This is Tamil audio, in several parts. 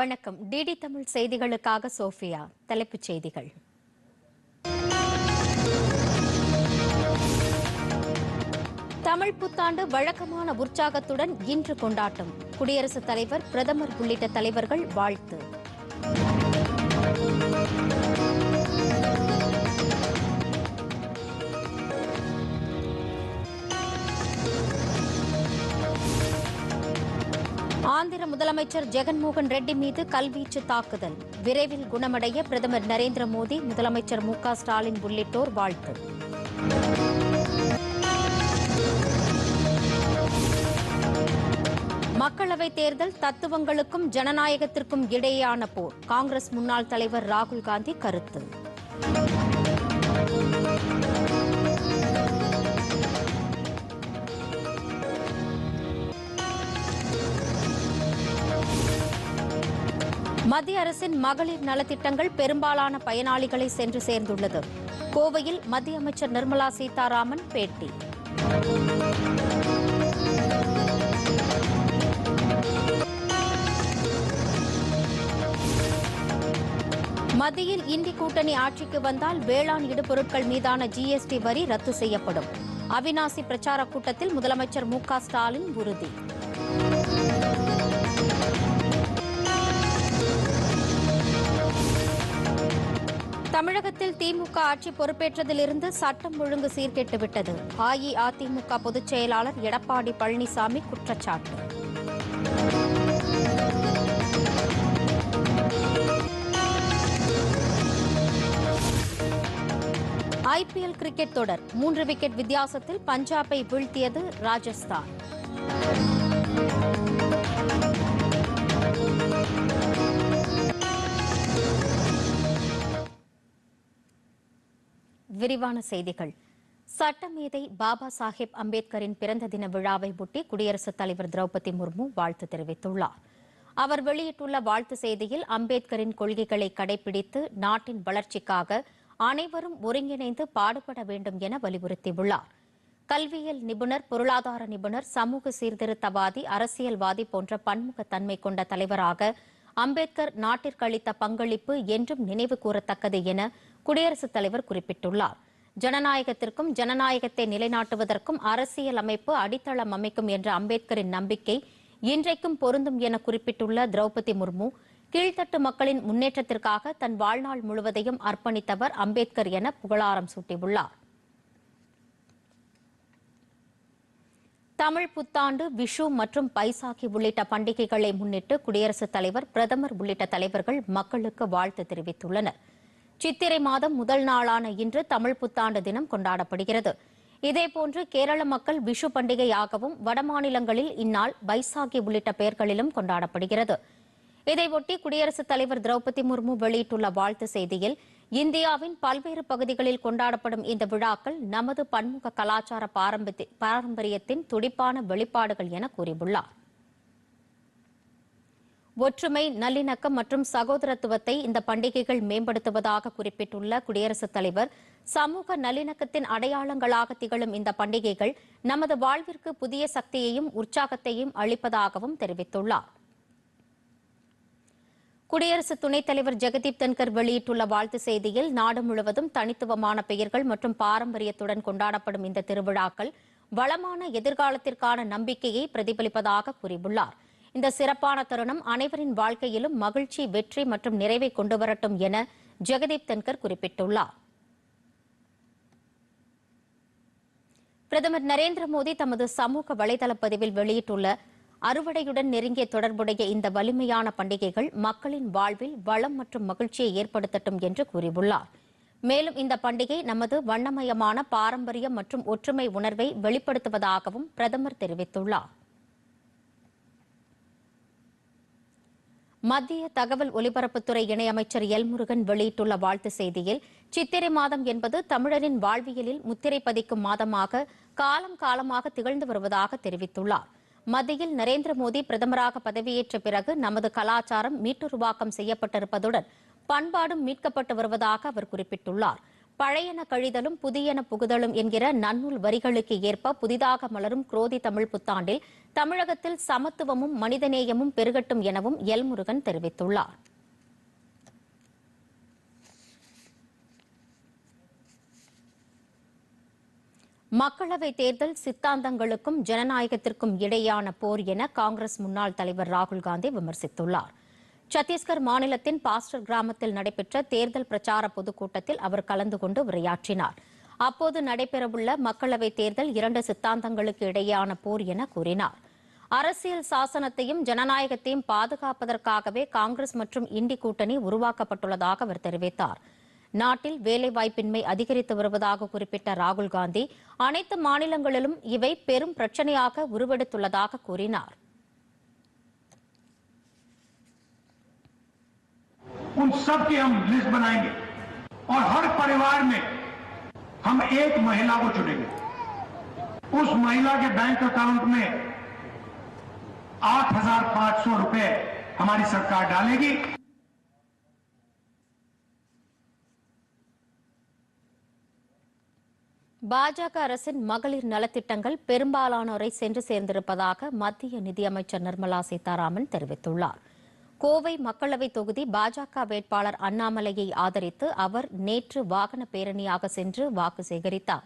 வணக்கம். டிடி தமிழ் செய்திகளுக்காக சோஃபியா தலைப்புச் செய்திகள். தமிழ் புத்தாண்டு வழக்கமான உற்சாகத்துடன் இன்று கொண்டாட்டம். குடியரசுத் தலைவர் பிரதமர் உள்ளிட்ட தலைவர்கள் வாழ்த்து. ஆந்திர முதலமைச்சர் ஜெகன்மோகன் ரெட்டி மீது கல்வீச்சு தாக்குதல். விரைவில் குணமடைய பிரதமர் நரேந்திர மோடி முதலமைச்சர் மு ஸ்டாலின் உள்ளிட்டோர் வாழ்த்து. மக்களவைத் தேர்தல் தத்துவங்களுக்கும் ஜனநாயகத்திற்கும் இடையேயான போர். காங்கிரஸ் முன்னாள் தலைவர் ராகுல் காந்தி கருத்து. மத்திய அரசின் மகளிர் நலத்திட்டங்கள் பெரும்பாலான பயனாளிகளை சென்று சேர்ந்துள்ளது. கோவையில் மத்திய அமைச்சர் நிர்மலா சீதாராமன் பேட்டி. மத்தியில் இந்தி கூட்டணி ஆட்சிக்கு வந்தால் வேளாண் இடுபொருட்கள் மீதான ஜிஎஸ்டி வரி ரத்து செய்யப்படும். அவினாசி பிரச்சார கூட்டத்தில் முதலமைச்சர் மு க ஸ்டாலின் உறுதி. தமிழகத்தில் திமுக ஆட்சி பொறுப்பேற்றதிலிருந்து சட்டம் ஒழுங்கு சீர்கெட்டுவிட்டது. அஇஅதிமுக பொதுச் செயலாளர் எடப்பாடி பழனிசாமி குற்றச்சாட்டு. ஐபிஎல் கிரிக்கெட் தொடர். மூன்று விக்கெட் வித்தியாசத்தில் பஞ்சாபை வீழ்த்தியது ராஜஸ்தான். விரிவான செய்திகள். சட்டமேதை பாபா சாஹேப் அம்பேத்கரின் பிறந்த தின விழாவை ஒட்டி குடியரசுத் தலைவர் திரௌபதி முர்மு வாழ்த்து தெரிவித்துள்ளார். அவர் வெளியிட்டுள்ள வாழ்த்து செய்தியில் அம்பேத்கரின் கொள்கைகளை கடைபிடித்து நாட்டின் வளர்ச்சிக்காக அனைவரும் ஒருங்கிணைந்து பாடுபட வேண்டும் என வலியுறுத்தியுள்ளார். கல்வியியல் நிபுணர் பொருளாதார நிபுணர் சமூக சீர்திருத்தவாதி அரசியல்வாதி போன்ற பன்முகத்தன்மை கொண்ட தலைவராக அம்பேத்கர் நாட்டிற்கு அளித்த பங்களிப்பு என்றும் நினைவு கூறத்தக்கது என குடியரசுத் தலைவர் குறிப்பிட்டுள்ளார். ஜனநாயகத்திற்கும் ஜனநாயகத்தை நிலைநாட்டுவதற்கும் அரசியல் அமைப்பு அடித்தளம் அமைக்கும் என்ற அம்பேத்கரின் நம்பிக்கை இன்றைக்கும் பொருந்தும் என குறிப்பிட்டுள்ள திரௌபதி முர்மு கீழ்த்தட்டு மக்களின் முன்னேற்றத்திற்காக தன் வாழ்நாள் முழுவதையும் அர்ப்பணித்தவர் அம்பேத்கர் என புகழாரம் சூட்டியுள்ளார். தமிழ் புத்தாண்டு விஷு மற்றும் பைசாகி உள்ளிட்ட பண்டிகைகளை முன்னிட்டு குடியரசுத் தலைவர் பிரதமர் உள்ளிட்ட தலைவர்கள் மக்களுக்கு வாழ்த்து தெரிவித்துள்ளனர். சித்திரை மாதம் முதல் நாளான இன்று தமிழ் புத்தாண்டு தினம் கொண்டாடப்படுகிறது. இதேபோன்று கேரள மக்கள் விஷு பண்டிகையாகவும் வடமாநிலங்களில் இந்நாள் பைசாகி உள்ளிட்ட பெயர்களிலும் கொண்டாடப்படுகிறது. இதையொட்டி குடியரசுத் தலைவர் திரௌபதி முர்மு வெளியிட்டுள்ள வாழ்த்து செய்தியில் இந்தியாவின் பல்வேறு பகுதிகளில் கொண்டாடப்படும் இந்த விழாக்கள் நமது பன்முக கலாச்சார பாரம்பரியத்தின் துடிப்பான வெளிப்பாடுகள் என கூறியுள்ளார். ஒற்றுமை நல்லிணக்கம் மற்றும் சகோதரத்துவத்தை இந்த பண்டிகைகள் மேம்படுத்துவதாக குறிப்பிட்டுள்ள குடியரசுத் தலைவர் சமூக நல்லிணக்கத்தின் அடையாளங்களாக திகழும் இந்த பண்டிகைகள் நமது வாழ்விற்கு புதிய சக்தியையும் உற்சாகத்தையும் அளிப்பதாகவும் தெரிவித்துள்ளார். குடியரசு துணைத் தலைவர் ஜெகதீப் தன்கர் வெளியிட்டுள்ள வாழ்த்து செய்தியில் நாடு முழுவதும் தனித்துவமான பெயர்கள் மற்றும் பாரம்பரியத்துடன் கொண்டாடப்படும் இந்த திருவிழாக்கள் வளமான எதிர்காலத்திற்கான நம்பிக்கையை பிரதிபலிப்பதாக கூறியுள்ளாா் இந்த சிறப்பான தருணம் அனைவரின் வாழ்க்கையிலும் மகிழ்ச்சி வெற்றி மற்றும் நிறைவை கொண்டு வரட்டும் என ஜெகதீப் தன்கர் குறிப்பிட்டுள்ளார். பிரதமர் நரேந்திர மோடி தமது சமூக வலைதள பதிவில் வெளியிட்டுள்ள அறுவடையுடன் நெருங்கிய தொடர்புடைய இந்த வலிமையான பண்டிகைகள் மக்களின் வாழ்வில் வளம் மற்றும் மகிழ்ச்சியை ஏற்படுத்தட்டும் என்று கூறியுள்ளார். மேலும் இந்த பண்டிகை நமது வண்ணமயமான பாரம்பரியம் மற்றும் ஒற்றுமை உணர்வை வெளிப்படுத்துவதாகவும் பிரதமர் தெரிவித்துள்ளார். மத்திய தகவல் ஒலிபரப்புத்துறை இணையமைச்சர் எல் முருகன் வெளியிட்டுள்ள வாழ்த்து செய்தியில் சித்திரை மாதம் என்பது தமிழரின் வாழ்வியலில் முத்திரை பதிக்கும் மாதமாக காலம் காலமாக திகழ்ந்து வருவதாக தெரிவித்துள்ளார். மத்தியில் நரேந்திர மோடி பிரதமராக பதவியேற்ற பிறகு நமது கலாச்சாரம் மீட்டுருவாக்கம் செய்யப்பட்டிருப்பதுடன் பண்பாடும் மீட்கப்பட்டு வருவதாக அவர் குறிப்பிட்டுள்ளார். பழையன கழிதலும் புதியன புகுதலும் என்கிற நன்னூல் வரிகளுக்கு ஏற்ப புதிதாக மலரும் குரோதி தமிழ் புத்தாண்டில் தமிழகத்தில் சமத்துவமும் மனிதநேயமும் பெருகட்டும் எனவும் எல்முருகன் தெரிவித்துள்ளார். மக்களவைத் தேர்தல் சித்தாந்தங்களுக்கும் ஜனநாயகத்திற்கும் இடையான போர் என காங்கிரஸ் முன்னாள் தலைவர் ராகுல் காந்தி விமர்சித்துள்ளார். சத்தீஸ்கர் மாநிலத்தின் பாஸ்டர் கிராமத்தில் நடைபெற்ற தேர்தல் பிரச்சார பொதுக்கூட்டத்தில் அவர் கலந்து கொண்டு உரையாற்றினார். அப்போது நடைபெறவுள்ள மக்களவைத் தேர்தல் இரண்டு சித்தாந்தங்களுக்கு இடையேயான போர் என கூறினார் அரசியல் சாசனத்தையும் ஜனநாயகத்தையும் பாதுகாப்பதற்காகவே காங்கிரஸ் மற்றும் இண்டி கூட்டணி உருவாக்கப்பட்டுள்ளதாக அவர் தெரிவித்தார் நாட்டில் வேலைவாய்ப்பின்மை அதிகரித்து வருவதாக குறிப்பிட்ட ராகுல் காந்தி அனைத்து மாநிலங்களிலும் இவை பெரும் பிரச்சனையாக உருவெடுத்துள்ளதாக கூறினார் उन सब की हम लिस्ट बनाएंगे और हर परिवार में हम एक महिला को चुनेंगे उस महिला के बैंक अकाउंट में आठ हजार पांच सौ रुपए हमारी सरकार डालेगी பாஜக அரசின் மகளிர் நலத்திட்டங்கள் பெரும்பாலானோரை சென்று சேர்ந்திருப்பதாக மத்திய நிதியமைச்சர் நிர்மலா சீதாராமன் தெரிவித்துள்ளார் கோவை மக்களவை தொகுதி பாஜக வேட்பாளர் அண்ணாமலையை ஆதரித்து அவர் நேற்று வாகன பேரணியாக சென்று வாக்கு சேகரித்தார்.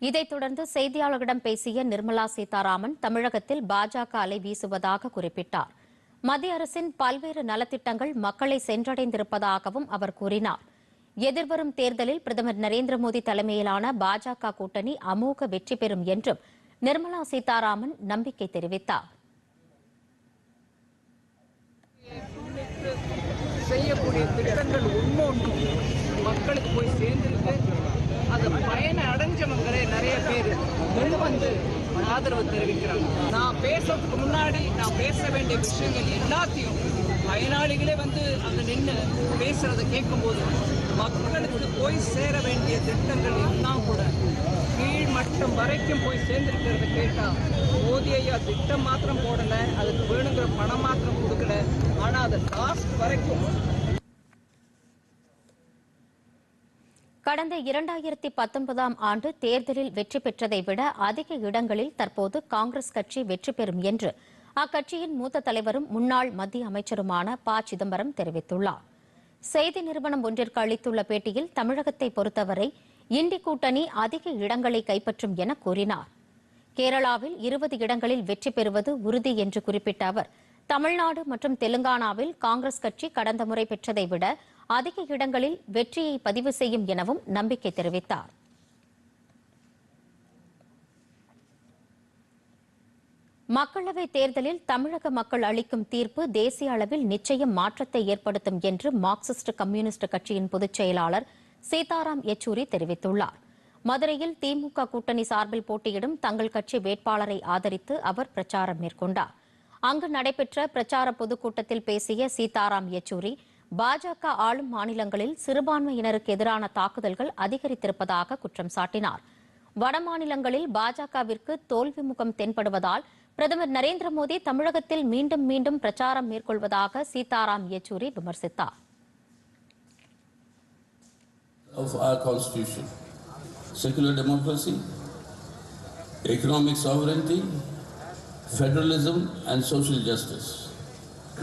இதைத் தொடர்ந்து செய்தியாளர்களிடம் பேசிய நிர்மலா சீதாராமன் தமிழகத்தில் பாஜக அலை வீசுவதாக குறிப்பிட்டார். மத்திய அரசின் பல்வேறு நலத்திட்டங்கள் மக்களை சென்றடைந்திருப்பதாகவும் அவர் கூறினார். எதிர்வரும் தேர்தலில் பிரதமர் நரேந்திர மோடி தலைமையிலான பாஜக கூட்டணி அமோக வெற்றி பெறும் என்றும் நிர்மலா சீதாராமன் நம்பிக்கை தெரிவித்தார். செய்யக்கூடிய திட்டங்கள் ஒன்னொன்றும் மக்களுக்கு போய் சேர்ந்திருக்கு அது பயனை அடைஞ்சவங்களே நிறைய பேர். முன் வந்து ஆதரவு தெரிவிக்கிறாங்க. நான் பேசுறதுக்கு முன்னாடி நான் பேச வேண்டிய விஷயங்கள் எல்லாத்தையும் பயனாளிகளே வந்து அங்க நின்று பேசுறதை கேட்கும்போது மக்களுக்கு போய் சேர வேண்டிய திட்டங்கள் எல்லாம் கூட கீழ் மட்டம் வரைக்கும் போய் சேர்ந்திருக்கிறத கேட்டால் மோதி ஐயா திட்டம் மாத்திரம் போடல அதுக்கு வேணுங்கிற பணம் மாத்திரம் கொடுக்கல. ஆனால் அதை லாஸ்ட் வரைக்கும் கடந்த இரண்டாயிரத்தி பத்தொன்பதாம் ஆண்டு தேர்தலில் வெற்றி பெற்றதை விட அதிக இடங்களில் தற்போது காங்கிரஸ் கட்சி வெற்றி பெறும் என்று அக்கட்சியின் மூத்த தலைவரும் முன்னாள் மத்திய அமைச்சருமான ப. சிதம்பரம் தெரிவித்துள்ளார். செய்தி நிறுவனம் ஒன்றிற்கு அளித்துள்ள பேட்டியில் தமிழகத்தை பொறுத்தவரை இண்டி கூட்டணி அதிக இடங்களை கைப்பற்றும் என கூறினார். கேரளாவில் இருபது இடங்களில் வெற்றி பெறுவது உறுதி என்று குறிப்பிட்ட அவர் தமிழ்நாடு மற்றும் தெலுங்கானாவில் காங்கிரஸ் கட்சி கடந்த முறை பெற்றதை விட அதிக இடங்களில் வெற்றியை பதிவு செய்யும் எனவும் நம்பிக்கை தெரிவித்தார். மக்களவைத் தேர்தலில் தமிழக மக்கள் அளிக்கும் தீர்ப்பு தேசிய அளவில் நிச்சயம் மாற்றத்தை ஏற்படுத்தும் என்று மார்க்சிஸ்ட் கம்யூனிஸ்ட் கட்சியின் பொதுச் செயலாளர் சீதாராம் யெச்சூரி தெரிவித்துள்ளார். மதுரையில் திமுக கூட்டணி சார்பில் போட்டியிடும் தங்கள் கட்சி வேட்பாளரை ஆதரித்து அவர் பிரச்சாரம் மேற்கொண்டார். அங்கு நடைபெற்ற பிரச்சார பொதுக்கூட்டத்தில் பேசிய சீதாராம் யெச்சூரி பாஜக ஆளும் மாநிலங்களில் சிறுபான்மையினருக்கு எதிரான தாக்குதல்கள் அதிகரித்திருப்பதாக குற்றம் சாட்டினார். வடமாநிலங்களில் பாஜகவிற்கு தோல்வி முகம் தென்படுவதால் பிரதமர் நரேந்திர மோடி தமிழகத்தில் மீண்டும் மீண்டும் பிரச்சாரம் மேற்கொள்வதாக சீதாராம் யெச்சூரி விமர்சித்தார் of our constitution secular democracy, economic sovereignty, federalism, and social justice.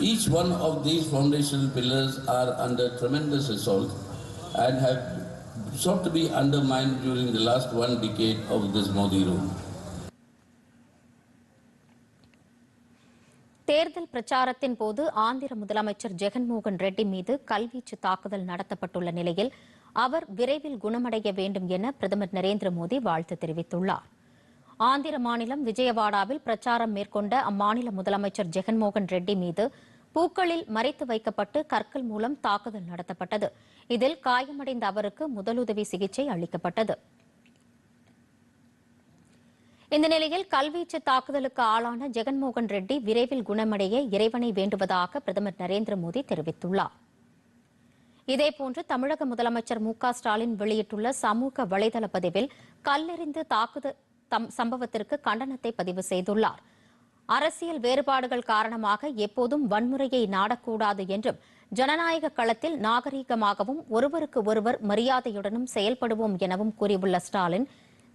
Each one of these foundational pillars are under tremendous assault and have sought to be undermined during the last one decade of this Modi rule. தேர்தல் பிரச்சாரத்தின் போது ஆந்திர முதலமைச்சர் ஜெகன்மோகன் ரெட்டி மீது கல்வீச்சு தாக்குதல் நடத்தப்பட்டுள்ள நிலையில் அவர் விரைவில் குணமடைய வேண்டும் என பிரதமர் நரேந்திர மோடி வாழ்த்து தெரிவித்துள்ளார். ஆந்திர மாநிலம் விஜயவாடாவில் பிரச்சாரம் மேற்கொண்ட அம்மாநில முதலமைச்சர் ஜெகன்மோகன் ரெட்டி மீது பூக்களில் மறைத்து வைக்கப்பட்டு கற்கள் மூலம் தாக்குதல் நடத்தப்பட்டது. இதில் காயமடைந்த அவருக்கு முதலுதவி சிகிச்சை அளிக்கப்பட்டது. இந்த நிலையில் கல்வீச்சு தாக்குதலுக்கு ஆளான ஜெகன்மோகன் ரெட்டி விரைவில் குணமடைய இறைவனை வேண்டுவதாக பிரதமர் நரேந்திர மோடி தெரிவித்துள்ளார். இதேபோன்று தமிழக முதலமைச்சர் மு க ஸ்டாலின் வெளியிட்டுள்ள சமூக வலைதள பதிவில் கல்லெறிந்து தாக்குதல் சம்பவத்திற்கு கண்டனத்தை பதிவு செய்துள்ளார். அரசியல் வேறுபாடுகள் காரணமாக எப்போதும் வன்முறையை நாடக்கூடாது என்றும் ஜனநாயக களத்தில் நாகரீகமாகவும் ஒருவருக்கு ஒருவர் மரியாதையுடனும் செயல்படுவோம் எனவும் கூறியுள்ள ஸ்டாலின்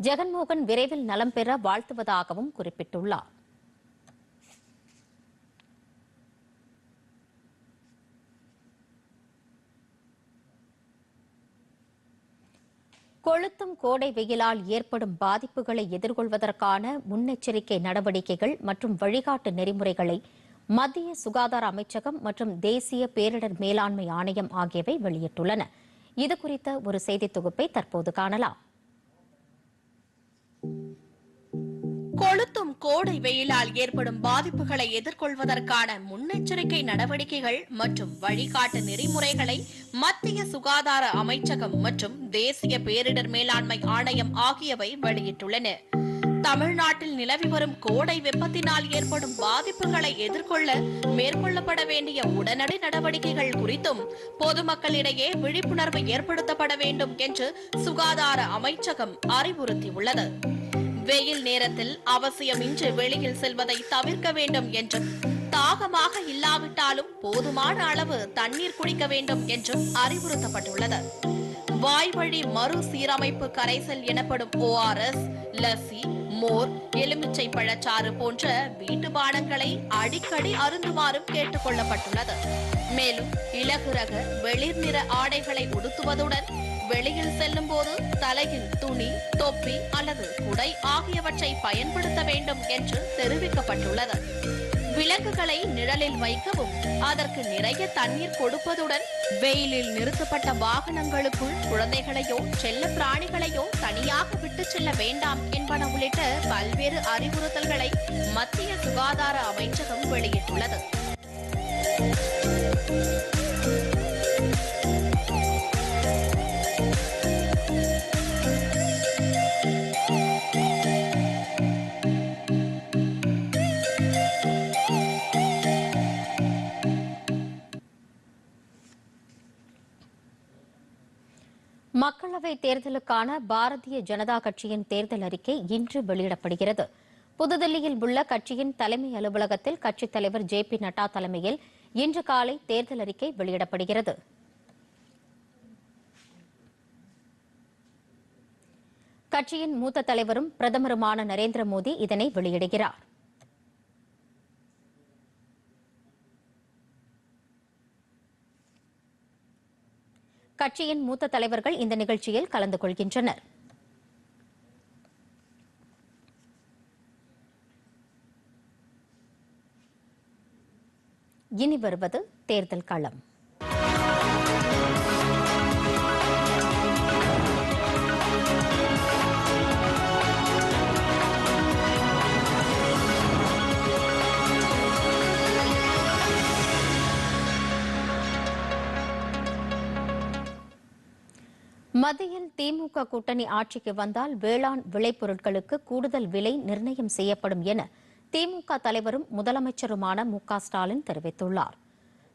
ஜெகன்மோகன் விரைவில் நலம் பெற வாழ்த்துவதாகவும் குறிப்பிட்டுள்ளார். கொளுத்தும் கோடை வெயிலால் ஏற்படும் பாதிப்புகளை எதிர்கொள்வதற்கான முன்னெச்சரிக்கை நடவடிக்கைகள் மற்றும் வழிகாட்டு நெறிமுறைகளை மத்திய சுகாதார அமைச்சகம் மற்றும் தேசிய பேரிடர் மேலாண்மை ஆணையம் ஆகியவை வெளியிட்டுள்ளன. இது குறித்த ஒரு செய்தி தொகுப்பை தற்போது காணலாம். கொளுத்தும் கோடை வெயிலால் ஏற்படும் பாதிப்புகளை எதிர்கொள்வதற்கான முன்னெச்சரிக்கை நடவடிக்கைகள் மற்றும் வழிகாட்டு நெறிமுறைகளை மத்திய சுகாதார அமைச்சகம் மற்றும் தேசிய பேரிடர் மேலாண்மை ஆணையம் ஆகியவை வெளியிட்டுள்ளன. தமிழ்நாட்டில் நிலவி வரும் கோடை வெப்பத்தினால் ஏற்படும் பாதிப்புகளை எதிர்கொள்ள மேற்கொள்ளப்பட வேண்டிய உடனடி நடவடிக்கைகள் குறித்தும் பொதுமக்களிடையே விழிப்புணர்வு ஏற்படுத்தப்பட வேண்டும் என்று சுகாதார அமைச்சகம் அறிவுறுத்தியுள்ளது. வெயில் நேரத்தில் அவசியமின்றி வெளியில் செல்வதை தவிர்க்க வேண்டும் என்றும் தாகமாக இல்லாவிட்டாலும் போதுமான அளவு தண்ணீர் குடிக்க வேண்டும் என்றும் அறிவுறுத்தப்பட்டுள்ளது. வாய்வழி மறு சீரமைப்பு கரைசல் எனப்படும் ஓஆர்எஸ் லஸ்ஸி மோர் எலுமிச்சை பழச்சாறு போன்ற வீட்டு பானங்களை அடிக்கடி அருந்துமாறும் கேட்டுக் கொள்ளப்பட்டுள்ளது மேலும் இலகுரக வெளிர் நிற ஆடைகளை உடுத்துவதுடன் வெளியில் செல்லும் போது தலையில் துணி தொப்பி அல்லது குடை ஆகியவற்றை பயன்படுத்த வேண்டும் என்று தெரிவிக்கப்பட்டுள்ளது. விலங்குகளை நிழலில் வைக்கவும் அதற்கு நிறைய தண்ணீர் கொடுப்பதுடன் வெயிலில் நிறுத்தப்பட்ட வாகனங்களுக்குள் குழந்தைகளையோ செல்ல பிராணிகளையோ தனியாக விட்டு செல்ல வேண்டாம் என்பன உள்ளிட்ட பல்வேறு அறிவுறுத்தல்களை மத்திய சுகாதார அமைச்சகம் வெளியிட்டுள்ளது. மக்களவை தேர்தலுக்கான பாரதிய ஜனதா கட்சியின் தேர்தல் அறிக்கை இன்று வெளியிடப்படுகிறது. புதுதில்லியில் உள்ள கட்சியின் தலைமை அலுவலகத்தில் கட்சித் தலைவர் ஜே பி நட்டா தலைமையில் இன்று காலை தேர்தல் அறிக்கை வெளியிடப்படுகிறது. கட்சியின் மூத்த தலைவரும் பிரதமருமான நரேந்திர மோடி இதனை வெளியிடுகிறார். கட்சியின் மூத்த தலைவர்கள் இந்த நிகழ்ச்சியில் கலந்து கொள்கின்றனர். இனி வருவது தேர்தல் களம். மத்தியில் திமுக கூட்டணி ஆட்சிக்கு வந்தால் வேளாண் விளைபொருட்களுக்கு கூடுதல் விலை நிர்ணயம் செய்யப்படும் என திமுக தலைவரும் முதலமைச்சருமான மு ஸ்டாலின் தெரிவித்துள்ளார்.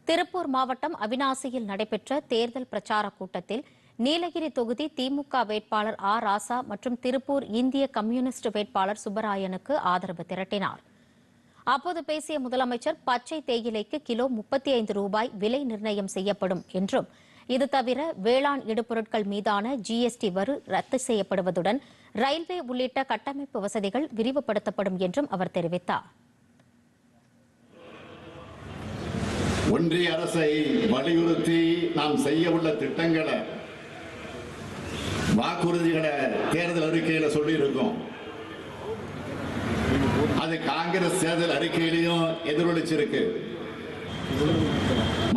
திருப்பூர் மாவட்டம் அவினாசியில் நடைபெற்ற தேர்தல் பிரச்சார கூட்டத்தில் நீலகிரி தொகுதி திமுக வேட்பாளர் ஆ. ராசா மற்றும் திருப்பூர் இந்திய கம்யூனிஸ்ட் வேட்பாளர் சுப்பராயனுக்கு ஆதரவு திரட்டினார். அப்போது பேசிய முதலமைச்சர் பச்சை தேயிலைக்கு கிலோ முப்பத்தி ஐந்து ரூபாய் விலை நிர்ணயம் செய்யப்படும் என்றும் இது தவிர வேளாண் இடுபொருட்கள் மீதான ஜிஎஸ்டி வரி ரத்து செய்யப்படுவதுடன் ரயில்வே உள்ளிட்ட கட்டமைப்பு வசதிகள் விரிவுபடுத்தப்படும் என்றும் அவர் தெரிவித்தார். ஒன்றிய அரசை வலியுறுத்தி நாம் செய்ய உள்ள திட்டங்களை வாக்குறுதிகளை தேர்தல் அறிக்கையில் சொல்லியிருக்கோம். அது காங்கிரஸ் தேர்தல் அறிக்கையிலையும் எதிரொலிச்சிருக்கு.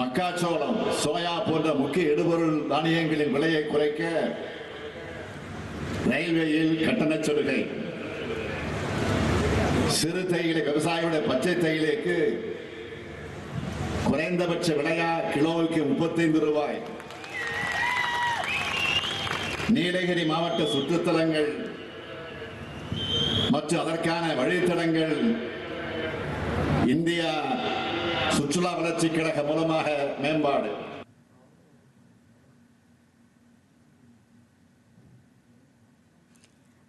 மக்காச்சோளம் சோயா போன்ற முக்கிய இடுபொருள் தானியங்களின் விலையை குறைக்க ரயில்வேயில் கட்டண சலுகை. சிறு தேயிலை விவசாயிகளுடைய பச்சை தேயிலைக்கு குறைந்தபட்ச விலையா கிலோவுக்கு முப்பத்தைந்து ரூபாய். நீலகிரி மாவட்ட சுற்றுத்தலங்கள் மற்றும் அதற்கான வழித்தடங்கள் இந்தியா சுற்றுலா வளர்ச்சி கழக மூலமாக மேம்பாடு.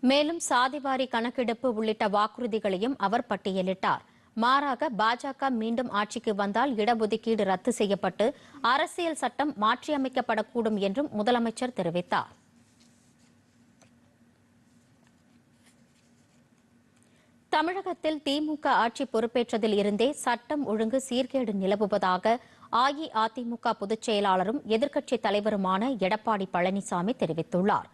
மேலும் சாதிவாரி கணக்கெடுப்பு உள்ளிட்ட வாக்குறுதிகளையும் அவர் பட்டியலிட்டார். மாறாக பாஜக மீண்டும் ஆட்சிக்கு வந்தால் இடஒதுக்கீடு ரத்து செய்யப்பட்டு அரசியல் சட்டம் மாற்றியமைக்கப்படக்கூடும் என்றும் முதலமைச்சர் தெரிவித்தார். தமிழகத்தில் திமுக ஆட்சி பொறுப்பேற்றதில் இருந்தே சட்டம் ஒழுங்கு சீர்கேடு நிலவுவதாக அஇஅதிமுக பொதுச் செயலாளரும் எதிர்க்கட்சித் தலைவருமான எடப்பாடி பழனிசாமி தெரிவித்துள்ளார்.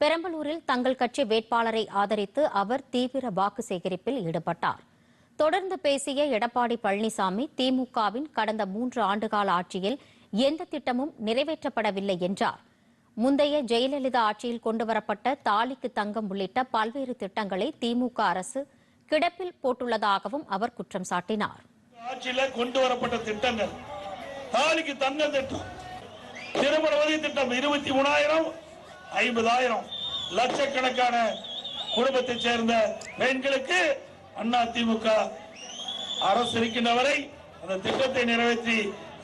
பெரம்பலூரில் தங்கள் கட்சி வேட்பாளரை ஆதரித்து அவர் தீவிர வாக்கு சேகரிப்பில் ஈடுபட்டார். தொடர்ந்து பேசிய எடப்பாடி பழனிசாமி திமுகவின் கடந்த மூன்று ஆண்டுகால ஆட்சியில் எந்த திட்டமும் நிறைவேற்றப்படவில்லை என்றார். முந்தைய ஜெயலலிதா ஆட்சியில் கொண்டுவரப்பட்ட தாலிக்கு தங்கம் உள்ளிட்ட பல்வேறு திட்டங்களை திமுக அரசு கிடப்பில் போட்டுள்ளதாகவும் அவர் குற்றம் சாட்டினார். ஆட்சியில கொண்டு வரப்பட்ட திட்டங்கள் தாலிக்கு தங்க திட்டம் திருமண உதவி திட்டம் இருபத்தி மூணாயிரம் ஐம்பதாயிரம். லட்சக்கணக்கான குடும்பத்தைச் சேர்ந்த பெண்களுக்கு அண்ணா திமுக அரசு இருக்கின்றவரை அந்த திட்டத்தை நிறைவேற்றி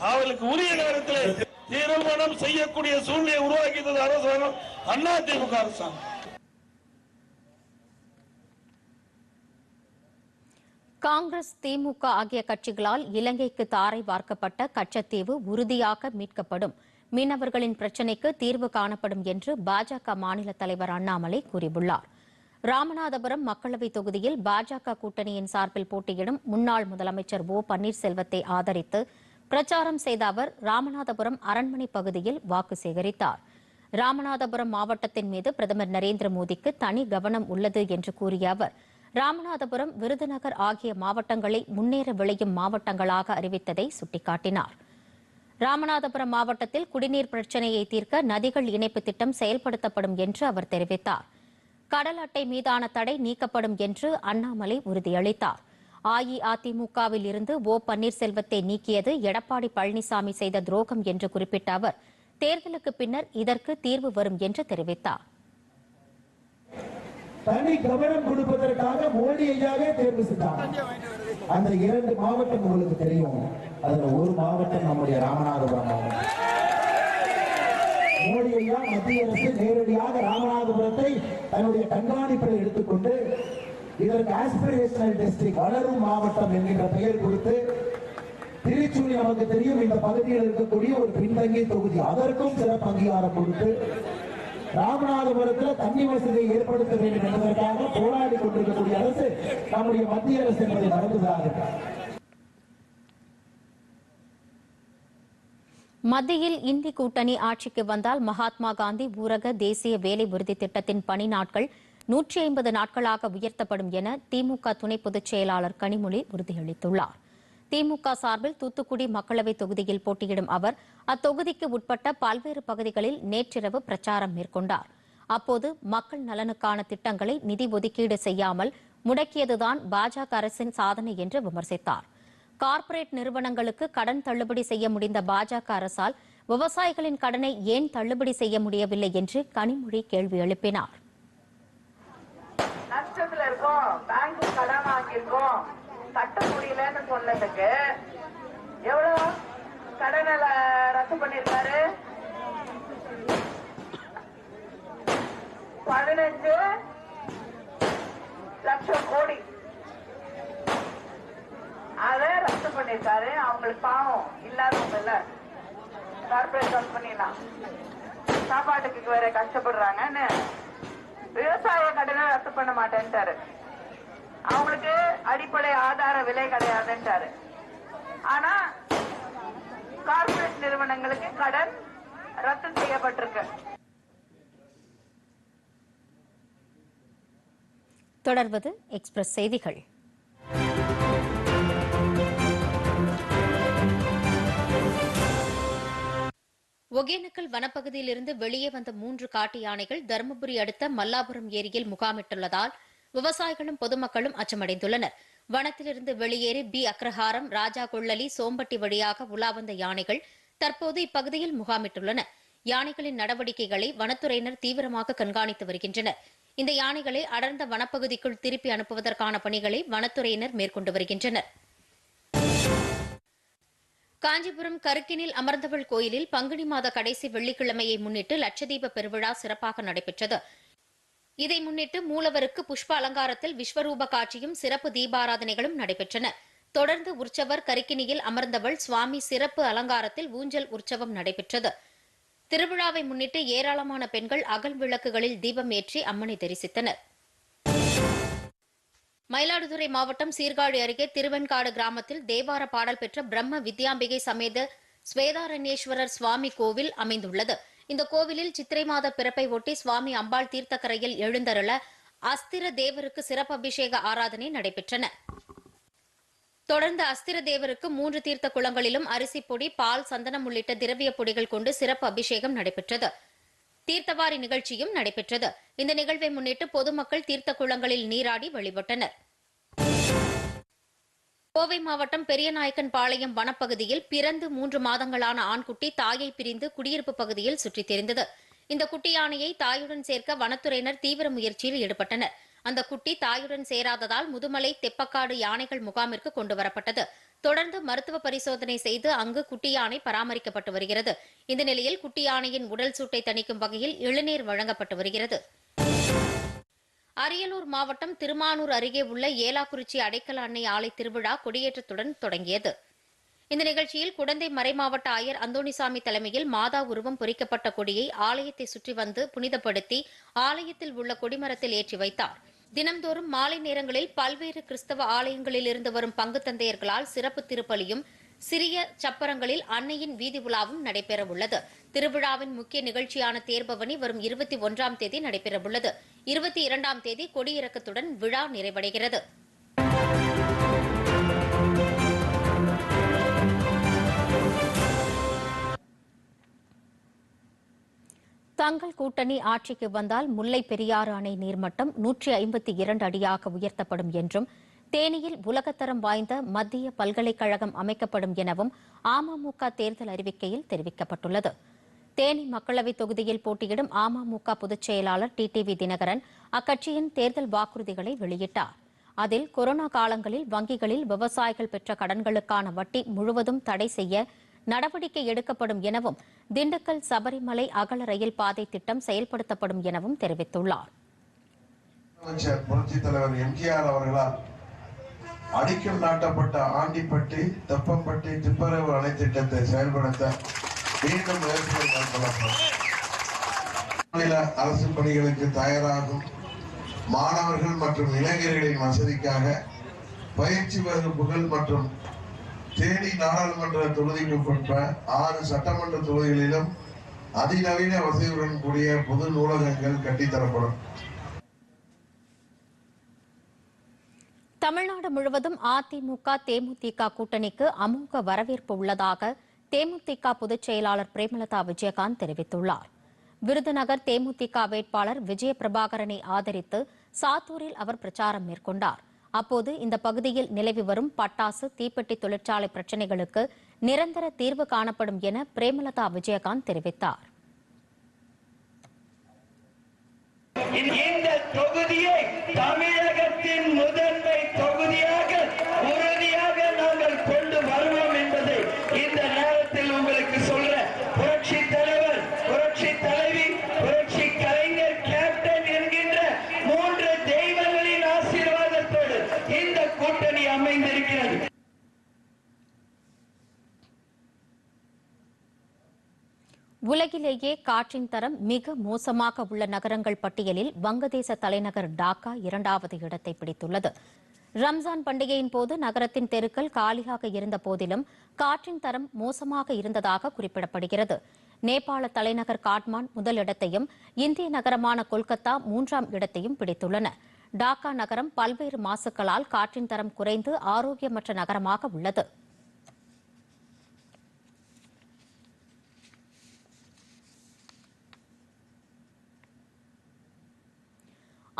அவர்களுக்கு உரிய நேரத்தில் திருமணம் செய்யக்கூடிய சூழ்நிலையை உருவாக்கியது அரசாங்கம் அண்ணா திமுக அரசாங்கம். காங்கிரஸ் திமுக ஆகிய கட்சிகளால் இலங்கைக்கு தாரை வார்க்கப்பட்ட கச்சத்தீவு உறுதியாக மீட்கப்படும். மீனவர்களின் பிரச்சினைக்கு தீர்வு காணப்படும் என்று பாஜக மாநில தலைவர் அண்ணாமலை கூறியுள்ளார். ராமநாதபுரம் மக்களவைத் தொகுதியில் பாஜக கூட்டணியின் சார்பில் போட்டியிடும் முன்னாள் முதலமைச்சர் ஓ பன்னீர்செல்வத்தை ஆதரித்து பிரச்சாரம் செய்த அவர் ராமநாதபுரம் அரண்மனை பகுதியில் வாக்கு சேகரித்தார். ராமநாதபுரம் மாவட்டத்தின் மீது பிரதமர் நரேந்திர மோடிக்கு தனி கவனம் உள்ளது என்று கூறிய அவர் ராமநாதபுரம் விருதுநகர் ஆகிய மாவட்டங்களை முன்னேற விளையும் மாவட்டங்களாக அறிவித்ததை சுட்டிக்காட்டினார். ராமநாதபுரம் மாவட்டத்தில் குடிநீர் பிரச்சினையை தீர்க்க நதிகள் இணைப்பு திட்டம் செயல்படுத்தப்படும் என்று அவர் தெரிவித்தார். கடல் அட்டை மீதான தடை நீக்கப்படும் என்று அண்ணாமலை உறுதியளித்தார். அஇஅதிமுகவில் இருந்து ஓ பன்னீர்செல்வத்தை நீக்கியது எடப்பாடி பழனிசாமி செய்த துரோகம் என்று குறிப்பிட்ட அவர் தேர்தலுக்கு பின்னர் இதற்கு தீர்வு வரும் என்று தெரிவித்தார். தனி கவனம் கொடுப்பதற்காக மோடி ஐயாவே தேர்வு செஞ்சாங்க அந்த இரண்டு மாவட்டம் உங்களுக்கு தெரியும். அதுல ஒரு மாவட்டம் நம்முடைய ராமநாதபுரம் மாவட்டம். மோடி ஐயா மத்திய அரசு நேரடியாக ராமநாதபுரத்தை தன்னுடைய கண்காணிப்பில் எடுத்துக்கொண்டு இதற்கு ஆஸ்பிரேஷனல் டிஸ்ட்ரிக்ட் வளரும் மாவட்டம் என்கின்ற பெயர் கொடுத்து திருச்சூழி நமக்கு தெரியும் இந்த பகுதியில் இருக்கக்கூடிய ஒரு பின்தங்கிய தொகுதி. அதற்கும் சிறப்பு அங்கீகாரம் கொடுத்து ராமநாதபுரத்தில் தண்ணி வசதியை ஏற்படுத்த வேண்டும் என்பதற்காக போராடி கொண்டிருக்கக்கூடிய அரசு நம்முடைய மத்திய அரசு என்பதை மறந்துவிடாது மத்தியில் இந்தி கூட்டணி ஆட்சிக்கு வந்தால் மகாத்மா காந்தி ஊரக தேசிய வேலை உறுதி திட்டத்தின் பணி நாட்கள் நூற்றி ஐம்பது நாட்களாக உயர்த்தப்படும் என திமுக துணை பொதுச் செயலாளர் கனிமொழி உறுதியளித்துள்ளார். திமுக சார்பில் தூத்துக்குடி மக்களவைத் தொகுதியில் போட்டியிடும் அவர் அத்தொகுதிக்கு உட்பட்ட பல்வேறு பகுதிகளில் நேற்றிரவு பிரச்சாரம் மேற்கொண்டார். அப்போது மக்கள் நலனுக்கான திட்டங்களை நிதி ஒதுக்கீடு செய்யாமல் முடக்கியதுதான் பாஜக அரசின் சாதனை என்று விமர்சித்தார். கார்ப்பரேட் நிறுவனங்களுக்கு கடன் தள்ளுபடி செய்ய முடிந்த பாஜக அரசால் விவசாயிகளின் கடனை ஏன் தள்ளுபடி செய்ய முடியவில்லை என்று கனிமொழி கேள்வி எழுப்பினார். நஷ்டத்துல இருக்கோம். பேங்க் கடன் வாங்கியிருக்கோம். கட்ட முடியலன்னு சொன்னதுக்கு எவ்வளவு கடனை ரத்து பண்ணிருக்காரு பதினஞ்சு லட்சம் கோடி. அத ரத்து பண்ணிருக்காரு அவங்களுக்கு பாவம் இல்லாதவங்க இல்ல கார்பரேட் கம்பெனிலாம் சாப்பாட்டுக்கு வேற கஷ்டப்படுறாங்கன்னு விவசாய கடனை ரத்து பண்ண மாட்டேன்ட்டாரு. அவங்களுக்கு அடிப்படை ஆதார விலை கிடையாதுன்ட்டாரு ஆனா கார்பரேட் நிறுவனங்களுக்கு கடன் ரத்து செய்யப்பட்டிருக்கு. தொடர்வது எக்ஸ்பிரஸ் செய்திகள். ஒகேனக்கல் வனப்பகுதியிலிருந்து வெளியே வந்த மூன்று காட்டு யானைகள் தருமபுரி அடுத்த மல்லாபுரம் ஏரியில் முகாமிட்டுள்ளதால் விவசாயிகளும் பொதுமக்களும் அச்சமடைந்துள்ளனர். வனத்திலிருந்து வெளியேறி பி. அக்ரஹாரம் ராஜா கொள்ளலி சோம்பட்டி வழியாக உலா வந்த யானைகள் தற்போது இப்பகுதியில் முகாமிட்டுள்ளன. யானைகளின் நடவடிக்கைகளை வனத்துறையினர் தீவிரமாக கண்காணித்து வருகின்றனர். இந்த யானைகளை அடர்ந்த வனப்பகுதிக்குள் திருப்பி அனுப்புவதற்கான பணிகளை வனத்துறையினர் மேற்கொண்டு வருகின்றனர். காஞ்சிபுரம் கருக்கினில் அமர்ந்தவள் கோயிலில் பங்குனி மாத கடைசி வெள்ளிக்கிழமையை முன்னிட்டு லட்சதீப பெருவிழா சிறப்பாக நடைபெற்றது. இதை முன்னிட்டு மூலவருக்கு புஷ்ப அலங்காரத்தில் விஸ்வரூப காட்சியும் சிறப்பு தீபாராதனைகளும் நடைபெற்றன. தொடர்ந்து உற்சவர் கரிக்கினியில் அமர்ந்தவள் சுவாமி சிறப்பு அலங்காரத்தில் ஊஞ்சல் உற்சவம் நடைபெற்றது. திருவிழாவை முன்னிட்டு ஏராளமான பெண்கள் அகல் விளக்குகளில் தீபம் ஏற்றி அம்மனை தரிசித்தனர். மயிலாடுதுறை மாவட்டம் சீர்காழி அருகே திருவெண்காடு கிராமத்தில் தேவார பாடல் பெற்ற பிரம்ம வித்யாம்பிகை சமேத ஸ்வேதாரண்யேஸ்வரர் சுவாமி கோவில் அமைந்துள்ளது. இந்த கோவிலில் சித்திரை மாத பிறப்பை ஒட்டி சுவாமி அம்பாள் தீர்த்தக்கரையில் எழுந்தருள அஸ்திர தேவருக்கு சிறப்பு அபிஷேக ஆராதனை நடைபெற்றன. தொடர்ந்து அஸ்திர தேவருக்கு மூன்று தீர்த்த குளங்களிலும் அரிசி பொடி பால் சந்தனம் உள்ளிட்ட திரவிய பொடிகள் கொண்டு சிறப்பு அபிஷேகம் நடைபெற்றது. தீர்த்தவாரி நிகழ்ச்சியும் நடைபெற்றது. இந்த நிகழ்வை முன்னிட்டு பொதுமக்கள் தீர்த்த குளங்களில் நீராடி வழிபட்டனர். கோவை மாவட்டம் பெரியநாயக்கன் பாளையம் வனப்பகுதியில் பிறந்து மூன்று மாதங்களான ஆண்குட்டி தாயை பிரிந்து குடியிருப்பு பகுதியில் சுற்றித் தெரிந்தது. இந்த குட்டி யானையை தாயுடன் சேர்க்க வனத்துறையினர் தீவிர முயற்சியில் ஈடுபட்டனர். அந்த குட்டி தாயுடன் சேராததால் முதுமலை தெப்பக்காடு யானைகள் முகாமிற்கு கொண்டு வரப்பட்டது தொடர்ந்து மருத்துவ பரிசோதனை செய்து அங்கு குட்டி யானை பராமரிக்கப்பட்டு வருகிறது. இந்த நிலையில் குட்டி யானையின் உடல் சூட்டை தணிக்கும் வகையில் இளநீர் வழங்கப்பட்டு வருகிறது. அரியலூர் மாவட்டம் திருமானூர் அருகே உள்ள ஏலாக்குறிச்சி அடைக்கல அன்னை ஆலை திருவிழா கொடியேற்றத்துடன் தொடங்கியது. இந்த நிகழ்ச்சியில் குடந்தை மறைமாவட்ட ஆயர் அந்தோணிசாமி தலைமையில் மாதா உருவம் பொறிக்கப்பட்ட கொடியை ஆலயத்தை சுற்றி வந்து புனிதப்படுத்தி ஆலயத்தில் உள்ள கொடிமரத்தில் ஏற்றி வைத்தார். தினம்தோறும் மாலை நேரங்களில் பல்வேறு கிறிஸ்தவ ஆலயங்களில் இருந்து வரும் பங்கு தந்தையர்களால் சிறப்பு திருப்பலியும் சிறிய சப்பரங்களில் அன்னையின் வீதி உலாவும் நடைபெறவுள்ளது. திருவிழாவின் முக்கிய நிகழ்ச்சியான தேர்பவனி வரும் இருபத்தி ஒன்றாம் தேதி நடைபெறவுள்ளது. இருபத்தி இரண்டாம் தேதி கொடியிறக்கத்துடன் விழா நிறைவடைகிறது. தங்கள் கூட்டணி ஆட்சிக்கு வந்தால் முல்லை பெரியாறு அணை நீர்மட்டம் நூற்றி ஐம்பத்தி இரண்டு அடியாக உயர்த்தப்படும் என்றும் தேனியில் உலகத்தரம் வாய்ந்த மத்திய பல்கலைக்கழகம் அமைக்கப்படும் எனவும் அமமுக தேர்தல் அறிவிக்கையில் தெரிவிக்கப்பட்டுள்ளது. தேனி மக்களவைத் தொகுதியில் போட்டியிடும் அமமுக பொதுச் செயலாளர் டிடிவி தினகரன் அக்கட்சியின் தேர்தல் வாக்குறுதிகளை வெளியிட்டார். அதில் கொரோனா காலங்களில் வங்கிகளில் விவசாயிகள் பெற்ற கடன்களுக்கான வட்டி முழுவதும் தடை செய்ய நடவடிக்கை எடுக்கப்படும் எனவும் திண்டுக்கல் சபரிமலை அகல ரயில் பாதை திட்டம் செயல்படுத்தப்படும் எனவும் தெரிவித்துள்ளார். புரட்சித் தலைவர் எம்ஜிஆர் அவர்களால் அடிக்கல் நாட்டப்பட்ட ஆண்டிப்பட்டி தப்பம்பட்டி திப்பரவு அணை திட்டத்தை செயல்படுத்த மீண்டும் முயற்சிகள் மேற்கொள்ளப்படும். மாநில அரசு பணிகளுக்கு தயாராகும். மாணவர்கள் மற்றும் இளைஞர்களின் வசதிக்காக பயிற்சி வகுப்புகள் மற்றும் தேனி நாடாளுமன்ற தொகுதிக்கு உட்பட்ட ஆறு சட்டமன்ற தொகுதிகளிலும் அதிநவீன வசதியுடன் கூடிய பொது நூலகங்கள் கட்டித்தரப்படும். தமிழ்நாடு முழுவதும் அதிமுக தேமுதிக கூட்டணிக்கு அமோக வரவேற்பு உள்ளதாக தேமுதிக பொதுச் செயலாளர் பிரேமலதா விஜயகாந்த் தெரிவித்துள்ளார். விருதுநகர் தேமுதிக வேட்பாளர் விஜய பிரபாகரனை ஆதரித்து சாத்தூரில் அவர் பிரச்சாரம் மேற்கொண்டார். அப்போது இந்த பகுதியில் நிலவி வரும் பட்டாசு தீப்பெட்டி தொழிற்சாலை பிரச்சினைகளுக்கு நிரந்தர தீர்வு காணப்படும் என பிரேமலதா விஜயகாந்த் தெரிவித்தார். இந்த தொகுதியை தமிழகத்தின் முதல் தொகுதியாக உறுதியாக நாங்கள் கொண்டு வருவோம் என்பதை இந்த நேரத்தில் உங்களுக்கு சொல்ற புரட்சி தலைவர் புரட்சி தலைவி புரட்சி கலைஞர் கேப்டன் என்கின்ற மூன்று தெய்வங்களின் ஆசீர்வாதத்தோடு இந்த கூட்டணி அமைந்திருக்கிறது உலகிலேயே காற்றின் தரம் மிக மோசமாக உள்ள நகரங்கள் பட்டியலில் வங்கதேச தலைநகர் டாக்கா இரண்டாவது இடத்தை பிடித்துள்ளது. ரம்ஜான் பண்டிகையின் போது நகரத்தின் தெருக்கள் காலியாக இருந்த போதிலும் காற்றின் தரம் மோசமாக இருந்ததாக குறிப்பிடப்படுகிறது. நேபாள தலைநகர் காட்மான் முதலிடத்தையும் இந்திய நகரமான கொல்கத்தா மூன்றாம் இடத்தையும் பிடித்துள்ளன. டாக்கா நகரம் பல்வேறு மாசுக்களால் காற்றின் தரம் குறைந்து ஆரோக்கியமற்ற நகரமாக உள்ளது.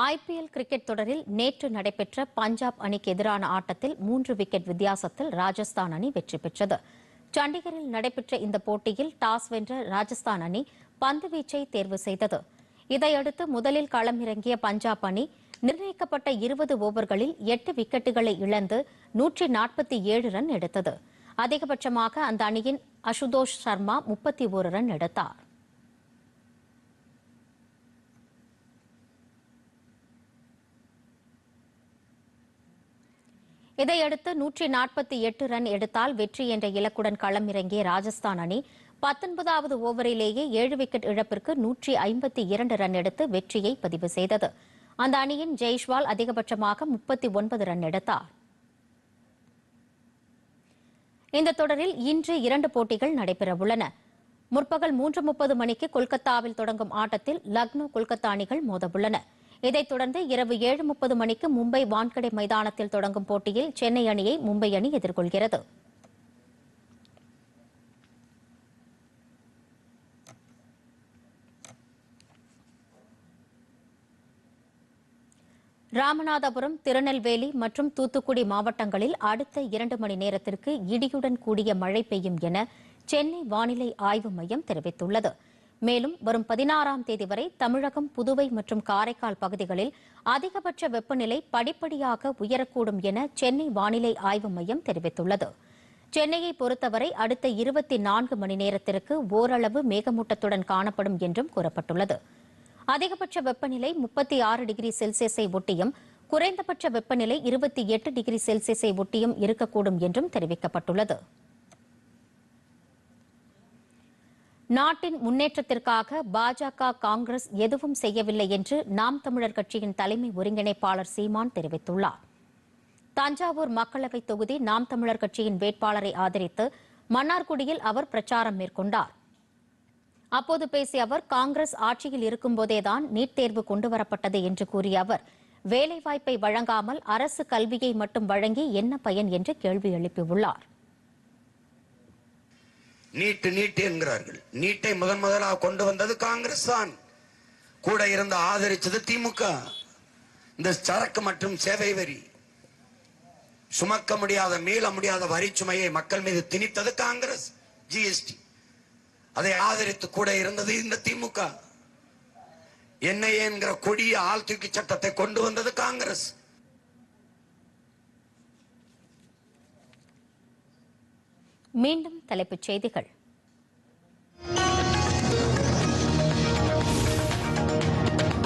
ஐபிஎல் கிரிக்கெட் தொடரில் நேற்று நடைபெற்ற பஞ்சாப் அணிக்கு எதிரான ஆட்டத்தில் மூன்று விக்கெட் வித்தியாசத்தில் ராஜஸ்தான் அணி வெற்றி பெற்றது. சண்டிகரில் நடைபெற்ற இந்த போட்டியில் டாஸ் வென்ற ராஜஸ்தான் அணி பந்துவீச்சை தேர்வு செய்தது. இதையடுத்து முதலில் களமிறங்கிய பஞ்சாப் அணி நிர்ணயிக்கப்பட்ட இருபது ஓவர்களில் எட்டு விக்கெட்டுகளை இழந்து நூற்றி நாற்பத்தி ஏழு ரன் எடுத்தது. அதிகபட்சமாக அந்த அணியின் அசுதோஷ் சர்மா முப்பத்தி ஒரு ரன் எடுத்தார். இதையடுத்து நூற்றி நாற்பத்தி எட்டு ரன் எடுத்தால் வெற்றி என்ற இலக்குடன் களமிறங்கிய ராஜஸ்தான் அணி பத்தொன்பதாவது ஓவரிலேயே ஏழு விக்கெட் இழப்பிற்கு நூற்றி ஐம்பத்தி இரண்டு ரன் எடுத்து வெற்றியை பதிவு செய்தது. அந்த அணியின் ஜெய்ஷ்வால் அதிகபட்சமாக முப்பத்தி ஒன்பது ரன் எடுத்தார். இந்த தொடரில் இன்று இரண்டு போட்டிகள் நடைபெறவுள்ளன முற்பகல் மூன்று முப்பது மணிக்கு கொல்கத்தாவில் தொடங்கும் ஆட்டத்தில் லக்னோ கொல்கத்தா அணிகள் மோதவுள்ளன. இதைத் தொடர்ந்து இரவு ஏழு முப்பது மணிக்கு மும்பை வான்கடை மைதானத்தில் தொடங்கும் போட்டியில் சென்னை அணியை மும்பை அணி எதிர்கொள்கிறது. ராமநாதபுரம் திருநெல்வேலி மற்றும் தூத்துக்குடி மாவட்டங்களில் அடுத்த இரண்டு மணி நேரத்திற்கு இடியுடன் கூடிய மழை பெய்யும் என சென்னை வானிலை ஆய்வு மையம் தெரிவித்துள்ளது. மேலும் வரும் பதினாறாம் தேதி வரை தமிழகம் புதுவை மற்றும் காரைக்கால் பகுதிகளில் அதிகபட்ச வெப்பநிலை படிப்படியாக உயரக்கூடும் என சென்னை வானிலை ஆய்வு மையம் தெரிவித்துள்ளது. சென்னையை பொறுத்தவரை அடுத்த இருபத்தி நான்கு மணி நேரத்திற்கு ஓரளவு மேகமூட்டத்துடன் காணப்படும் என்றும் கூறப்பட்டுள்ளது. அதிகபட்ச வெப்பநிலை முப்பத்தி ஆறு டிகிரி செல்சியஸை ஒட்டியும் குறைந்தபட்ச வெப்பநிலை இருபத்தி எட்டு டிகிரி செல்சியஸை ஒட்டியும் இருக்கக்கூடும் என்றும் தெரிவிக்கப்பட்டுள்ளது. நாட்டின் முன்னேற்றத்திற்காக பாஜக காங்கிரஸ் எதுவும் செய்யவில்லை என்று நாம் தமிழர் கட்சியின் தலைமை ஒருங்கிணைப்பாளர் சீமான் தெரிவித்துள்ளார். தஞ்சாவூர் மக்களவைத் தொகுதி நாம் தமிழர் கட்சியின் வேட்பாளரை ஆதரித்து மன்னார்குடியில் அவர் பிரச்சாரம் மேற்கொண்டார். அப்போது பேசிய அவர் காங்கிரஸ் ஆட்சியில் இருக்கும்போதேதான் நீட் தேர்வு கொண்டுவரப்பட்டது என்று கூறிய அவர் வேலைவாய்ப்பை வழங்காமல் அரசு கல்வியை மட்டும் வழங்கி என்ன பயன் என்று கேள்வி எழுப்பியுள்ளார். நீட்டு நீட்டு என்கிறார்கள். நீட்டை முதன் முதலாக கொண்டு வந்தது காங்கிரஸ் தான். கூட இருந்து ஆதரிச்சது திமுக. இந்த சரக்கு மற்றும் சேவை வரி. சுமக்க முடியாத மீள முடியாத வரி சுமையை மக்கள் மீது திணித்தது காங்கிரஸ் ஜிஎஸ்டி அதை ஆதரித்து கூட இருந்தது இந்த திமுக. என்ன என்கிற கொடிய ஆள் தூக்கி சட்டத்தை கொண்டு வந்தது காங்கிரஸ். மீண்டும் தலைப்புச் செய்திகள்.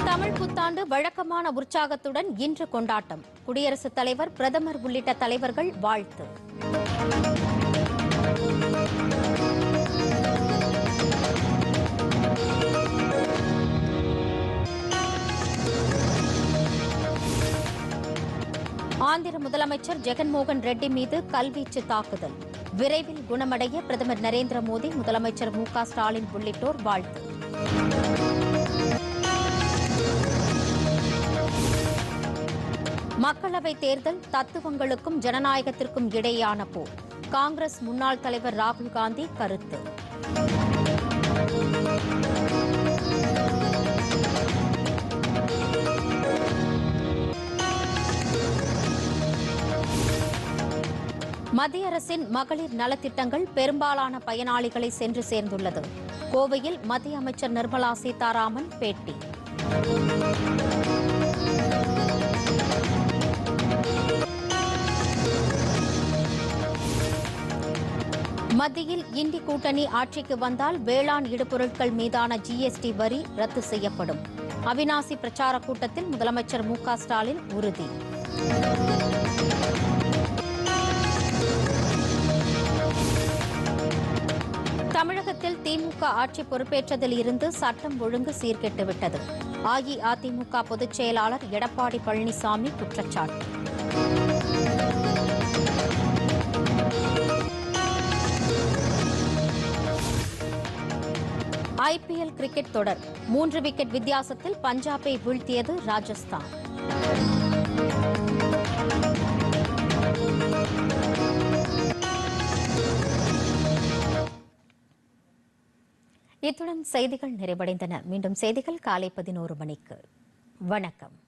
தமிழ் புத்தாண்டு வழக்கமான உற்சாகத்துடன் இன்று கொண்டாட்டம். குடியரசுத் தலைவர் பிரதமர் உள்ளிட்ட தலைவர்கள் வாழ்த்து. ஆந்திர முதலமைச்சர் ஜெகன்மோகன் ரெட்டி மீது கல்வீச்சு தாக்குதல். விரைவில் குணமடைய பிரதமர் நரேந்திர மோடி முதலமைச்சர் மு ஸ்டாலின் உள்ளிட்டோர் வாழ்த்து. மக்களவைத் தேர்தல் தத்துவங்களுக்கும் ஜனநாயகத்திற்கும் இடையேயான போர் காங்கிரஸ் முன்னாள் தலைவர் ராகுல் காந்தி கருத்து. மத்திய அரசின் மகளிர் நலத்திட்டங்கள் பெரும்பாலான பயனாளிகளை சென்று சேர்ந்துள்ளது. கோவையில் மத்திய அமைச்சர் நிர்மலா சீதாராமன் பேட்டி. மத்தியில் இந்தி கூட்டணி ஆட்சிக்கு வந்தால் வேளாண் இடுபொருட்கள் மீதான ஜிஎஸ்டி வரி ரத்து செய்யப்படும். அவினாசி பிரச்சார கூட்டத்தில் முதலமைச்சர் மு ஸ்டாலின் உறுதி. தமிழகத்தில் திமுக ஆட்சி பொறுப்பேற்றதில் இருந்து சட்டம் ஒழுங்கு சீர்கெட்டுவிட்டது. அஇஅதிமுக பொதுச் செயலாளர் எடப்பாடி பழனிசாமி குற்றச்சாட்டு. ஐபிஎல் கிரிக்கெட் தொடர். மூன்று விக்கெட் வித்தியாசத்தில் பஞ்சாபை வீழ்த்தியது ராஜஸ்தான். இத்துடன் செய்திகள் நிறைவடைந்தன. மீண்டும் செய்திகள் காலை பதினோரு மணிக்கு. வணக்கம்.